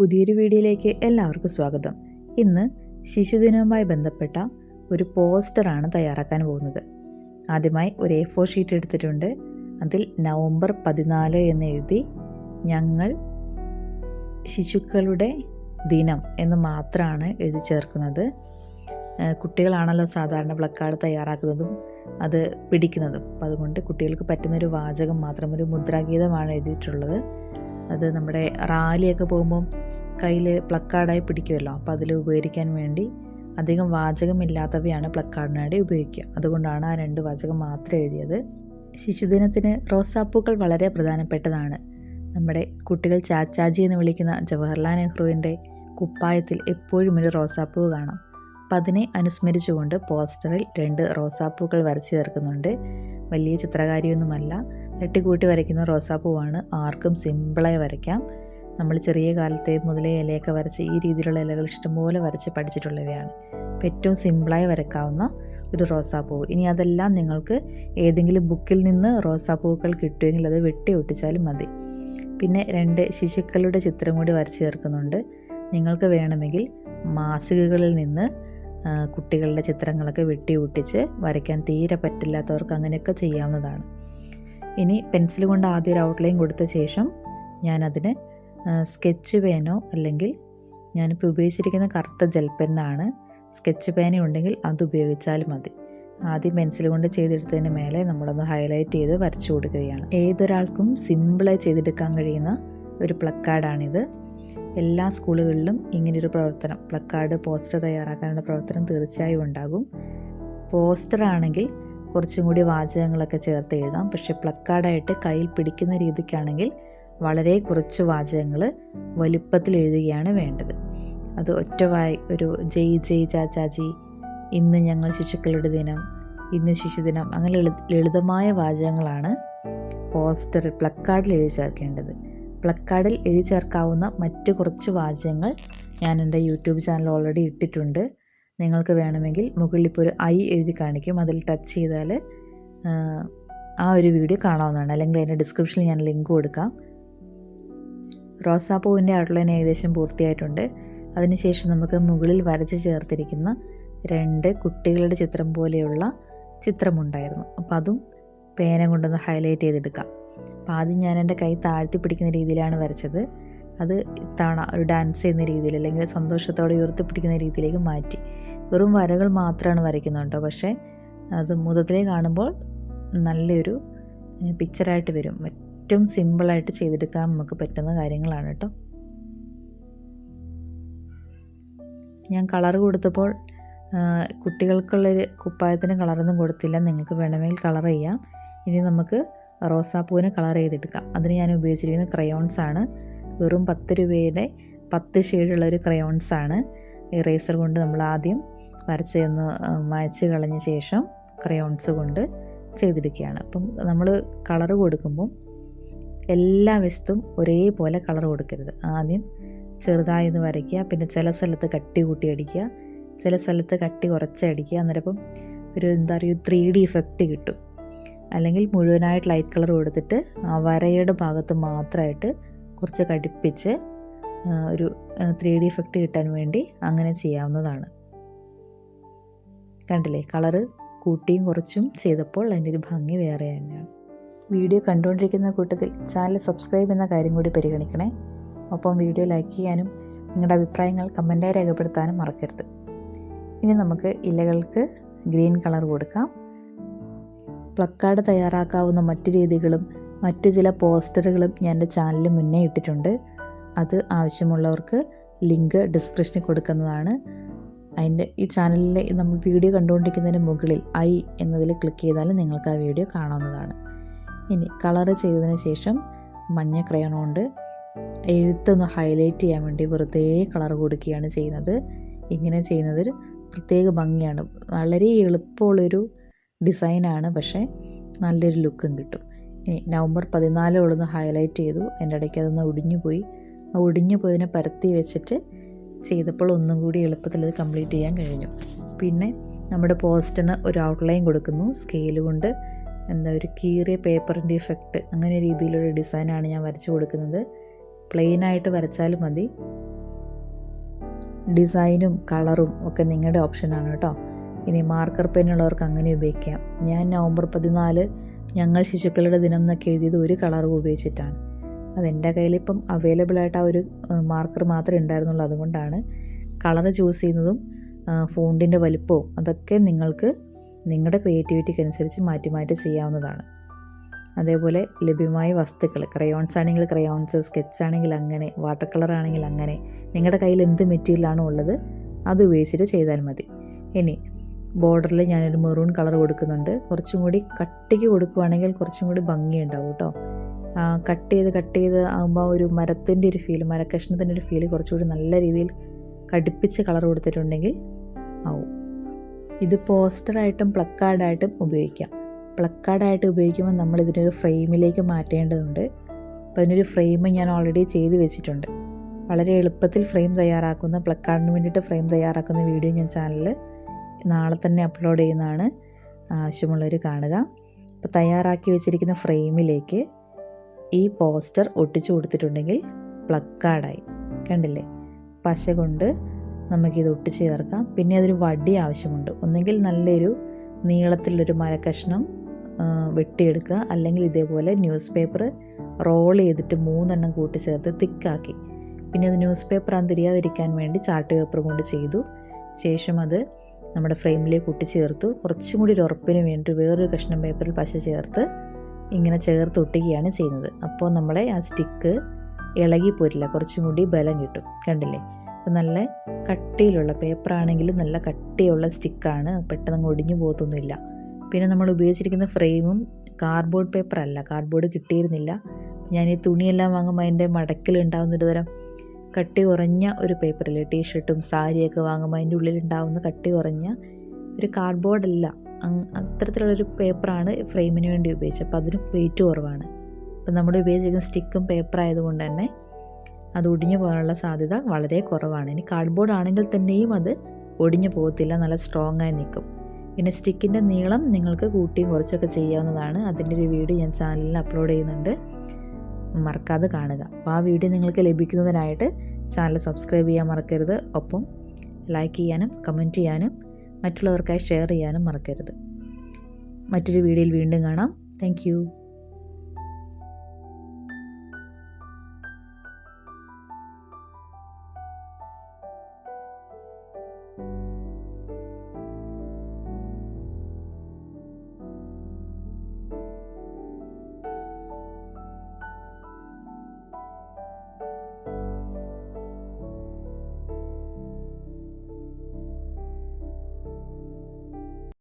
പുതിയൊരു വീഡിയോയിലേക്ക് എല്ലാവർക്കും സ്വാഗതം. ഇന്ന് ശിശുദിനവുമായി ബന്ധപ്പെട്ട ഒരു പോസ്റ്ററാണ് തയ്യാറാക്കാൻ പോകുന്നത്. ആദ്യമായി ഒരു എ ഫോർ ഷീറ്റ് എടുത്തിട്ടുണ്ട്. അതിൽ നവംബർ പതിനാല് എന്ന് എഴുതി ഞങ്ങൾ ശിശുക്കളുടെ ദിനം എന്ന് മാത്രമാണ് എഴുതി ചേർക്കുന്നത്. കുട്ടികളാണല്ലോ സാധാരണ പ്ലക്കാർഡ് തയ്യാറാക്കുന്നതും അത് പിടിക്കുന്നതും. അപ്പം അതുകൊണ്ട് കുട്ടികൾക്ക് പറ്റുന്നൊരു വാചകം മാത്രം ഒരു മുദ്രാഗീതമാണ് എഴുതിയിട്ടുള്ളത്. അത് നമ്മുടെ റാലിയൊക്കെ പോകുമ്പം കയ്യിൽ പ്ലക്കാർഡായി പിടിക്കുമല്ലോ അപ്പോൾ അതിൽ ഉപകരിക്കാൻ വേണ്ടി അധികം വാചകമില്ലാത്തവയാണ് പ്ലക്കാർഡിനായിട്ട് ഉപയോഗിക്കുക. അതുകൊണ്ടാണ് ആ രണ്ട് വാചകം മാത്രം എഴുതിയത്. ശിശുദിനത്തിന് റോസാപ്പൂക്കൾ വളരെ പ്രധാനപ്പെട്ടതാണ്. നമ്മുടെ കുട്ടികൾ ചാച്ചാജി എന്ന് വിളിക്കുന്ന ജവഹർലാൽ നെഹ്റുവിന്റെ കുപ്പായത്തിൽ എപ്പോഴും ഒരു റോസാപ്പൂ കാണാം. അപ്പം അതിനെ അനുസ്മരിച്ചുകൊണ്ട് പോസ്റ്ററിൽ രണ്ട് റോസാപ്പൂക്കൾ വരച്ചു ചേർക്കുന്നുണ്ട്. വലിയ ചിത്രകാരിയൊന്നുമല്ല. തട്ടിക്കൂട്ടി വരയ്ക്കുന്ന റോസാപ്പൂവാണ്. ആർക്കും സിമ്പിളായി വരയ്ക്കാം. നമ്മൾ ചെറിയ കാലത്തെ മുതലേ ഇലയൊക്കെ വരച്ച് ഈ രീതിയിലുള്ള ഇലകൾ ഇഷ്ടംപോലെ വരച്ച് പഠിച്ചിട്ടുള്ളവയാണ്. അപ്പോൾ ഏറ്റവും സിമ്പിളായി വരയ്ക്കാവുന്ന ഒരു റോസാപ്പൂവ് ഇനി അതെല്ലാം നിങ്ങൾക്ക് ഏതെങ്കിലും ബുക്കിൽ നിന്ന് റോസാപ്പൂക്കൾ കിട്ടുമെങ്കിൽ അത് വെട്ടി ഒട്ടിച്ചാലും മതി. പിന്നെ രണ്ട് ശിശുക്കളുടെ ചിത്രം കൂടി വരച്ച് ചേർക്കുന്നുണ്ട്. നിങ്ങൾക്ക് വേണമെങ്കിൽ മാസികകളിൽ നിന്ന് കുട്ടികളുടെ ചിത്രങ്ങളൊക്കെ വെട്ടി ഒട്ടിച്ച് വരയ്ക്കാൻ തീരെ പറ്റില്ലാത്തവർക്ക് അങ്ങനെയൊക്കെ ചെയ്യാവുന്നതാണ്. ഇനി പെൻസിൽ കൊണ്ട് ആദ്യം ഒരു ഔട്ട്ലൈൻ കൊടുത്ത ശേഷം ഞാനതിന് സ്കെച്ച് പേനോ അല്ലെങ്കിൽ ഞാനിപ്പോൾ ഉപയോഗിച്ചിരിക്കുന്ന കറുത്ത ജെൽ പെന്നാണ് സ്കെച്ച് പേന ഉണ്ടെങ്കിൽ അത് ഉപയോഗിച്ചാൽ മതി. ആദ്യം പെൻസിൽ കൊണ്ട് ചെയ്തെടുത്തതിന് മേലെ നമ്മളൊന്ന് ഹൈലൈറ്റ് ചെയ്ത് വരച്ചു കൊടുക്കുകയാണ്. ഏതൊരാൾക്കും സിമ്പിളായി ചെയ്തെടുക്കാൻ കഴിയുന്ന ഒരു പ്ലക്കാർഡാണിത് എല്ലാ സ്കൂളുകളിലും ഇങ്ങനൊരു പ്രവർത്തനം പ്ലക്കാർഡ് പോസ്റ്റർ തയ്യാറാക്കാനുള്ള പ്രവർത്തനം തീർച്ചയായും ഉണ്ടാകും. പോസ്റ്റർ ആണെങ്കിൽ കുറച്ചും കൂടി വാചകങ്ങളൊക്കെ ചേർത്ത് എഴുതാം. പക്ഷേ പ്ലക്കാർഡായിട്ട് കയ്യിൽ പിടിക്കുന്ന രീതിക്കാണെങ്കിൽ വളരെ കുറച്ച് വാചകങ്ങൾ വലിപ്പത്തിൽ എഴുതുകയാണ് വേണ്ടത്. അത് ഒറ്റ വായി ഒരു ജയ് ജയ് ചാച്ചാജി ഇന്ന് ഞങ്ങൾ ശിശുക്കളുടെ ദിനം ഇന്ന് ശിശുദിനം അങ്ങനെ ലളിതമായ വാചകങ്ങളാണ് പോസ്റ്റർ പ്ലക്കാർഡിൽ എഴുതി ചേർക്കേണ്ടത്. പ്ലക്കാർഡിൽ എഴുതി ചേർക്കാവുന്ന മറ്റ് കുറച്ച് വാചകങ്ങൾ ഞാൻ എന്റെ യൂട്യൂബ് ചാനൽ ഓൾറെഡി ഇട്ടിട്ടുണ്ട്. നിങ്ങൾക്ക് വേണമെങ്കിൽ മുകളിൽ ഇപ്പോൾ ഒരു ഐ എഴുതി കാണിക്കും. അതിൽ ടച്ച് ചെയ്താൽ ആ, ഒരു വീഡിയോ കാണാവുന്നതാണ്. അല്ലെങ്കിൽ അതിന്റെ ഡിസ്ക്രിപ്ഷനിൽ ഞാൻ ലിങ്ക് കൊടുക്കാം. റോസാപ്പൂവിന്റെ ഔട്ട്ലൈൻ ഏകദേശം പൂർത്തിയായിട്ടുണ്ട്. അതിനുശേഷം നമുക്ക് മുകളിൽ വരച്ച് ചേർത്തിരിക്കുന്ന രണ്ട് കുട്ടികളുടെ ചിത്രം പോലെയുള്ള ചിത്രമുണ്ടായിരുന്നു. അപ്പോൾ അതും പേന കൊണ്ടൊന്ന് ഹൈലൈറ്റ് ചെയ്തെടുക്കാം. അപ്പോൾ ആദ്യം ഞാൻ എന്റെ കൈ താഴ്ത്തി പിടിക്കുന്ന രീതിയിലാണ് വരച്ചത്. അത് ഇത്തവണ ഒരു ഡാൻസ് ചെയ്യുന്ന രീതിയിൽ അല്ലെങ്കിൽ സന്തോഷത്തോടെ ഉയർത്തിപ്പിടിക്കുന്ന രീതിയിലേക്ക് മാറ്റി. വെറും വരകൾ മാത്രമാണ് വരയ്ക്കുന്നത് കേട്ടോ പക്ഷേ അത് മുതത്തിലേക്ക് കാണുമ്പോൾ നല്ലൊരു പിക്ചറായിട്ട് വരും. ഏറ്റവും സിമ്പിളായിട്ട് ചെയ്തെടുക്കാൻ നമുക്ക് പറ്റുന്ന കാര്യങ്ങളാണ് കേട്ടോ. ഞാൻ കളർ കൊടുത്തപ്പോൾ കുട്ടികൾക്കുള്ളൊരു കുപ്പായത്തിന് കളറൊന്നും കൊടുത്തില്ല. നിങ്ങൾക്ക് വേണമെങ്കിൽ കളർ ചെയ്യാം. ഇനി നമുക്ക് റോസാപ്പൂവിന് കളർ ചെയ്തെടുക്കാം. അതിന് ഞാൻ ഉപയോഗിച്ചിരിക്കുന്ന ക്രയോൺസ് ആണ്. വെറും പത്ത് രൂപയുടെ പത്ത് ഷെയ്ഡുള്ള ഒരു ക്രയോൺസ് ആണ്. ഇറേസർ കൊണ്ട് നമ്മൾ ആദ്യം വരച്ച് ഒന്ന് ആ, മായ്ച്ച് കളഞ്ഞ ശേഷം ക്രയോൺസ് കൊണ്ട് ചെയ്തെടുക്കുകയാണ്. അപ്പം നമ്മൾ കളർ കൊടുക്കുമ്പോൾ എല്ലാ വശത്തും ഒരേപോലെ കളർ കൊടുക്കരുത്. ആദ്യം ചെറുതായി ഒന്ന് വരയ്ക്കുക പിന്നെ ചില സ്ഥലത്ത് കട്ടി കൂട്ടി അടിക്കുക ചില സ്ഥലത്ത് കട്ടി കുറച്ചടിക്കുക അന്നേരം ഒരു എന്താ പറയുക ത്രീ ഡി ഇഫക്റ്റ് കിട്ടും. അല്ലെങ്കിൽ മുഴുവനായിട്ട് ലൈറ്റ് കളർ കൊടുത്തിട്ട് ആ വരയുടെ ഭാഗത്ത് മാത്രമായിട്ട് കുറച്ച് കടുപ്പിച്ച് ഒരു ത്രീ ഡി ഇഫക്റ്റ് കിട്ടാൻ വേണ്ടി അങ്ങനെ ചെയ്യാവുന്നതാണ്. കണ്ടില്ലേ? കളറ് കൂട്ടിയും കുറച്ചും ചെയ്തപ്പോൾ അതിന്റെ ഒരു ഭംഗി വേറെ തന്നെയാണ്. വീഡിയോ കണ്ടുകൊണ്ടിരിക്കുന്ന കൂട്ടത്തിൽ ചാനൽ സബ്സ്ക്രൈബ് എന്ന കാര്യം കൂടി പരിഗണിക്കണേ. ഒപ്പം വീഡിയോ ലൈക്ക് ചെയ്യാനും നിങ്ങളുടെ അഭിപ്രായങ്ങൾ കമന്റായി രേഖപ്പെടുത്താനും മറക്കരുത്. ഇനി നമുക്ക് ഇലകൾക്ക് ഗ്രീൻ കളർ കൊടുക്കാം. പ്ലക്കാർഡ് തയ്യാറാക്കാവുന്ന മറ്റു രീതികളും മറ്റു ചില പോസ്റ്ററുകളും ഞാൻ എന്റെ ചാനലിൽ മുന്നേ ഇട്ടിട്ടുണ്ട്. അത് ആവശ്യമുള്ളവർക്ക് ലിങ്ക് ഡിസ്ക്രിപ്ഷനിൽ കൊടുക്കുന്നതാണ്. അതിന്റെ ഈ ചാനലിലെ നമ്മൾ വീഡിയോ കണ്ടുകൊണ്ടിരിക്കുന്നതിന് മുകളിൽ ഐ എന്നതിൽ ക്ലിക്ക് ചെയ്താൽ നിങ്ങൾക്ക് ആ വീഡിയോ കാണാവുന്നതാണ്. ഇനി കളർ ചെയ്തതിന് ശേഷം മഞ്ഞ കൊണ്ട് എഴുത്തൊന്ന് ഹൈലൈറ്റ് ചെയ്യാൻ വേണ്ടി വെറുതെ കളർ കൊടുക്കുകയാണ് ചെയ്യുന്നത്. ഇങ്ങനെ ചെയ്യുന്നത് ഒരു പ്രത്യേക ഭംഗിയാണ്. വളരെ എളുപ്പമുള്ളൊരു ഡിസൈനാണ് പക്ഷേ നല്ലൊരു ലുക്കും കിട്ടും. നവംബർ പതിനാലോളൊന്ന് ഹൈലൈറ്റ് ചെയ്തു. എന്റെ ഇടയ്ക്ക് അതൊന്ന് ഒടിഞ്ഞു പോയി. ആ ഒടിഞ്ഞു പോയതിനെ പരത്തി വെച്ചിട്ട് ചെയ്തപ്പോൾ ഒന്നും കൂടി എളുപ്പത്തിൽ അത് കംപ്ലീറ്റ് ചെയ്യാൻ കഴിഞ്ഞു. പിന്നെ നമ്മുടെ പോസ്റ്റിന് ഒരു ഔട്ട്ലൈൻ കൊടുക്കുന്നു. സ്കെയിൽ കൊണ്ട് എന്താ ഒരു കീറിയ പേപ്പറിന്റെ ഇഫക്റ്റ് അങ്ങനെ രീതിയിലൊരു ഡിസൈനാണ് ഞാൻ വരച്ചു കൊടുക്കുന്നത്. പ്ലെയിനായിട്ട് വരച്ചാലും മതി. ഡിസൈനും കളറും ഒക്കെ നിങ്ങളുടെ ഓപ്ഷനാണ് കേട്ടോ. ഇനി മാർക്കർ പെന്നുള്ളവർക്ക് അങ്ങനെ ഉപയോഗിക്കാം. ഞാൻ നവംബർ പതിനാല് ഞങ്ങൾ ശിശുക്കളുടെ ദിനം എന്നൊക്കെ എഴുതിയത് ഒരു കളറും ഉപയോഗിച്ചിട്ടാണ്. അതെന്റെ കയ്യിലിപ്പം അവൈലബിൾ ആയിട്ട് ആ ഒരു മാർക്കർ മാത്രമേ ഉണ്ടായിരുന്നുള്ളൂ. അതുകൊണ്ടാണ് കളർ ചൂസ് ചെയ്യുന്നതും ഫോണ്ടിന്റെ വലുപ്പവും അതൊക്കെ നിങ്ങൾക്ക് നിങ്ങളുടെ ക്രിയേറ്റിവിറ്റിക്ക് അനുസരിച്ച് മാറ്റി മാറ്റി ചെയ്യാവുന്നതാണ്. അതേപോലെ ലഭ്യമായ വസ്തുക്കൾ ക്രയോൺസ് ആണെങ്കിൽ ക്രയോൺസ് സ്കെച്ച് ആണെങ്കിൽ അങ്ങനെ വാട്ടർ കളർ ആണെങ്കിൽ അങ്ങനെ നിങ്ങളുടെ കയ്യിൽ എന്ത് മെറ്റീരിയലാണോ ഉള്ളത് അത് ഉപയോഗിച്ചിട്ട് ചെയ്താൽ മതി. ഇനി ബോർഡറിൽ ഞാനൊരു മെറൂൺ കളർ കൊടുക്കുന്നുണ്ട്. കുറച്ചും കൂടി കട്ടിക്ക് കൊടുക്കുവാണെങ്കിൽ കുറച്ചും കൂടി ഭംഗിയുണ്ടാവും കേട്ടോ. കട്ട് ചെയ്ത് കട്ട് ചെയ്ത് ആകുമ്പോൾ ഒരു മരത്തിന്റെ ഒരു ഫീൽ മരക്കഷ്ണത്തിന്റെ ഒരു ഫീൽ കുറച്ചുകൂടി നല്ല രീതിയിൽ കടുപ്പിച്ച് കളർ കൊടുത്തിട്ടുണ്ടെങ്കിൽ ആവും. ഇത് പോസ്റ്ററായിട്ടും പ്ലക്കാർഡായിട്ടും ഉപയോഗിക്കാം. പ്ലക്കാർഡായിട്ട് ഉപയോഗിക്കുമ്പോൾ നമ്മൾ ഇതിനൊരു ഫ്രെയിമിലേക്ക് മാറ്റേണ്ടതുണ്ട്. അപ്പോൾ അതിനൊരു ഫ്രെയിം ഞാൻ ഓൾറെഡി ചെയ്ത് വെച്ചിട്ടുണ്ട്. വളരെ എളുപ്പത്തിൽ ഫ്രെയിം തയ്യാറാക്കുന്ന പ്ലക്കാർഡിന് വേണ്ടിയിട്ട് ഫ്രെയിം തയ്യാറാക്കുന്ന വീഡിയോ ഞാൻ ചാനലിൽ നാളെ തന്നെ അപ്ലോഡ് ചെയ്യുന്നതാണ്. ആവശ്യമുള്ളവർ കാണുക. അപ്പോൾ തയ്യാറാക്കി വെച്ചിരിക്കുന്ന ഫ്രെയിമിലേക്ക് ഈ പോസ്റ്റർ ഒട്ടിച്ചു കൊടുത്തിട്ടുണ്ടെങ്കിൽ പ്ലക്കാർഡായി. കണ്ടില്ലേ? പശ കൊണ്ട് നമുക്കിത് ഒട്ടിച്ചു ചേർക്കാം. പിന്നെ അതൊരു വടി ആവശ്യമുണ്ട്. ഒന്നെങ്കിൽ നല്ലൊരു നീളത്തിലൊരു മരക്കഷ്ണം വെട്ടിയെടുക്കുക. അല്ലെങ്കിൽ ഇതേപോലെ ന്യൂസ് പേപ്പർ റോൾ ചെയ്തിട്ട് മൂന്നെണ്ണം കൂട്ടിച്ചേർത്ത് തിക്കാക്കി. പിന്നെ അത് ന്യൂസ് പേപ്പർ അന്തിരിയാതിരിക്കാൻ വേണ്ടി ചാർട്ട് പേപ്പർ കൊണ്ട് ചെയ്തു. ശേഷം അത് നമ്മുടെ ഫ്രെയിമിലേക്ക് കൂട്ടിച്ചേർത്തു കുറച്ചും കൂടി ഒരു ഉറപ്പിന് വേണ്ടി വേറൊരു കഷ്ണം പേപ്പറിൽ പശ ചേർത്ത് ഇങ്ങനെ ചേർത്ത് ഒട്ടിക്കുകയാണ് ചെയ്യുന്നത്. അപ്പോൾ നമ്മളെ ആ സ്റ്റിക്ക് ഇളകി പോരില്ല. കുറച്ചും കൂടി ബലം കിട്ടും. കണ്ടില്ലേ? അപ്പോൾ നല്ല കട്ടിയിലുള്ള പേപ്പറാണെങ്കിലും നല്ല കട്ടിയുള്ള സ്റ്റിക്കാണ് പെട്ടെന്ന് ഒടിഞ്ഞു പോകത്തൊന്നുമില്ല. പിന്നെ നമ്മൾ ഉപയോഗിച്ചിരിക്കുന്ന ഫ്രെയിമും കാർഡ്ബോർഡ് പേപ്പർ അല്ല. കാർഡ്ബോർഡ് കിട്ടിയിരുന്നില്ല. ഞാൻ ഈ തുണിയെല്ലാം വാങ്ങുമ്പോൾ അതിന്റെ മടക്കിൽ ഉണ്ടാകുന്നൊരു തരം കട്ടി കുറഞ്ഞ ഒരു പേപ്പറില്ലേ ടീഷർട്ടും സാരിയൊക്കെ വാങ്ങുമ്പോൾ അതിന്റെ ഉള്ളിലുണ്ടാവുന്ന കട്ടി കുറഞ്ഞ ഒരു കാർഡ്ബോർഡ് അല്ല അത്തരത്തിലുള്ളൊരു പേപ്പറാണ് ഫ്രെയിമിന് വേണ്ടി ഉപയോഗിച്ചത്. അപ്പോൾ അതിന് വെയിറ്റ് കുറവാണ്. അപ്പം നമ്മൾ ഉപയോഗിച്ചിരിക്കുന്ന സ്റ്റിക്കും പേപ്പർ ആയതുകൊണ്ട് തന്നെ അത് ഒടിഞ്ഞു പോകാനുള്ള സാധ്യത വളരെ കുറവാണ്. ഇനി കാർഡ്ബോർഡ് ആണെങ്കിൽ തന്നെയും അത് ഒടിഞ്ഞു പോകത്തില്ല. നല്ല സ്ട്രോങ് ആയി നിൽക്കും. പിന്നെ സ്റ്റിക്കിന്റെ നീളം നിങ്ങൾക്ക് കൂട്ടിയും കുറച്ചൊക്കെ ചെയ്യാവുന്നതാണ്. അതിന്റെ ഒരു വീഡിയോ ഞാൻ ചാനലിൽ അപ്ലോഡ് ചെയ്യുന്നുണ്ട്. മറക്കാതെ കാണുക. അപ്പോൾ ആ വീഡിയോ നിങ്ങൾക്ക് ലഭിക്കുന്നതിനായിട്ട് ചാനൽ സബ്സ്ക്രൈബ് ചെയ്യാൻ മറക്കരുത്. ഒപ്പം ലൈക്ക് ചെയ്യാനും കമന്റ് ചെയ്യാനും മറ്റുള്ളവർക്കായി ഷെയർ ചെയ്യാനും മറക്കരുത്. മറ്റൊരു വീഡിയോയിൽ വീണ്ടും കാണാം. താങ്ക്